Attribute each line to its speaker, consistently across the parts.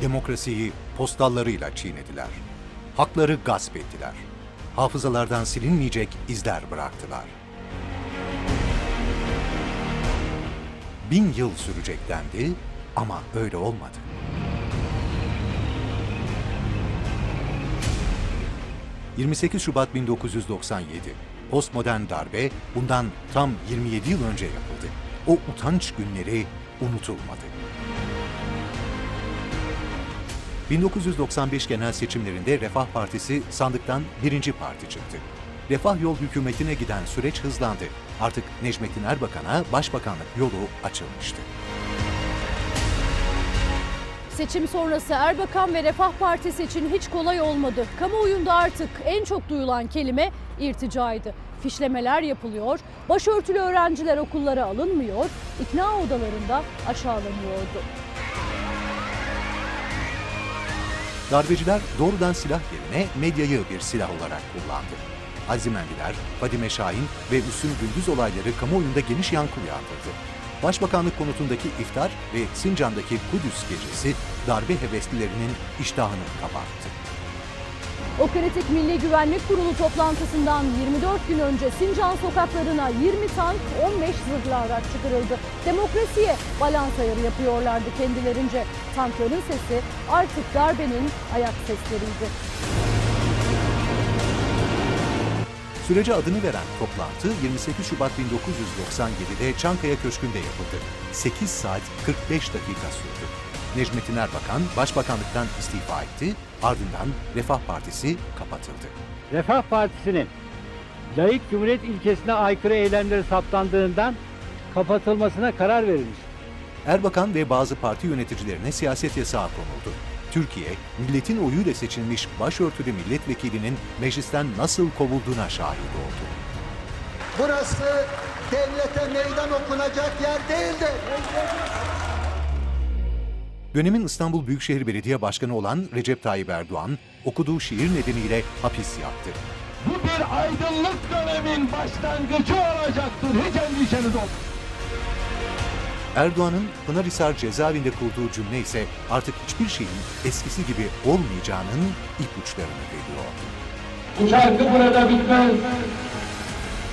Speaker 1: demokrasiyi postallarıyla çiğnediler. Hakları gasp ettiler. Hafızalardan silinmeyecek izler bıraktılar. Bin yıl sürecek dendi ama öyle olmadı. ...28 Şubat 1997. Postmodern darbe bundan tam 27 yıl önce yapıldı. O utanç günleri unutulmadı. 1995 genel seçimlerinde Refah Partisi sandıktan birinci parti çıktı. Refah Yol hükümetine giden süreç hızlandı. Artık Necmettin Erbakan'a başbakanlık yolu açılmıştı.
Speaker 2: Seçim sonrası Erbakan ve Refah Partisi için hiç kolay olmadı. Kamuoyunda artık en çok duyulan kelime irticaydı. Fişlemeler yapılıyor, başörtülü öğrenciler okullara alınmıyor, ikna odalarında aşağılanıyordu.
Speaker 1: Darbeciler doğrudan silah yerine medyayı bir silah olarak kullandı. Azimendiler, Fadime Şahin ve Üstün Gündüz olayları kamuoyunda geniş yankı uyandırdı. Başbakanlık konutundaki iftar ve Sincan'daki Kudüs gecesi darbe heveslilerinin iştahını kabarttı.
Speaker 2: O Milli Güvenlik Kurulu toplantısından 24 gün önce Sincan sokaklarına 20 tank, 15 zırhlı araç çıkarıldı. Demokrasiye balans ayarı yapıyorlardı kendilerince. Tankların sesi artık darbenin ayak sesleriydi.
Speaker 1: Sürece adını veren toplantı 28 Şubat 1997'de Çankaya Köşkü'nde yapıldı. 8 saat 45 dakika sürdü. Necmettin Erbakan başbakanlıktan istifa etti, ardından Refah Partisi kapatıldı.
Speaker 3: Refah Partisi'nin layık cumhuriyet ilkesine aykırı eylemleri saptandığından kapatılmasına karar verilmiş.
Speaker 1: Erbakan ve bazı parti yöneticilerine siyaset yasağı konuldu. Türkiye, milletin oyuyla seçilmiş başörtülü milletvekilinin meclisten nasıl kovulduğuna şahit oldu.
Speaker 4: Burası devlete meydan okunacak yer değildir.
Speaker 1: Dönemin İstanbul Büyükşehir Belediye Başkanı olan Recep Tayyip Erdoğan, okuduğu şiir nedeniyle hapis yattı.
Speaker 5: Bu bir aydınlık dönemin başlangıcı olacaktır. Hiç endişeniz olmasın.
Speaker 1: Erdoğan'ın Pınarhisar cezaevinde kurduğu cümle ise artık hiçbir şeyin eskisi gibi olmayacağının ipuçlarını veriyordu.
Speaker 5: Bu şarkı burada bitmez.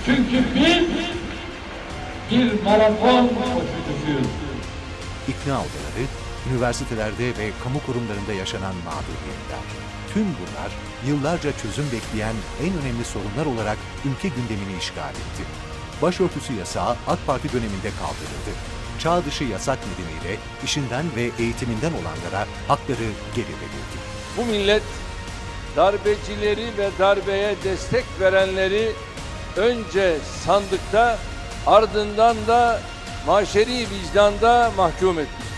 Speaker 5: Çünkü biz bir maraton koşucusuyuz.
Speaker 1: İkna odaları, üniversitelerde ve kamu kurumlarında yaşanan mağduriyetler. Tüm bunlar yıllarca çözüm bekleyen en önemli sorunlar olarak ülke gündemini işgal etti. Başörtüsü yasağı AK Parti döneminde kaldırıldı. Çağ dışı yasak nedeniyle işinden ve eğitiminden olanlara hakları geri verildi.
Speaker 6: Bu millet darbecileri ve darbeye destek verenleri önce sandıkta ardından da maşeri vicdanda mahkum etmiş.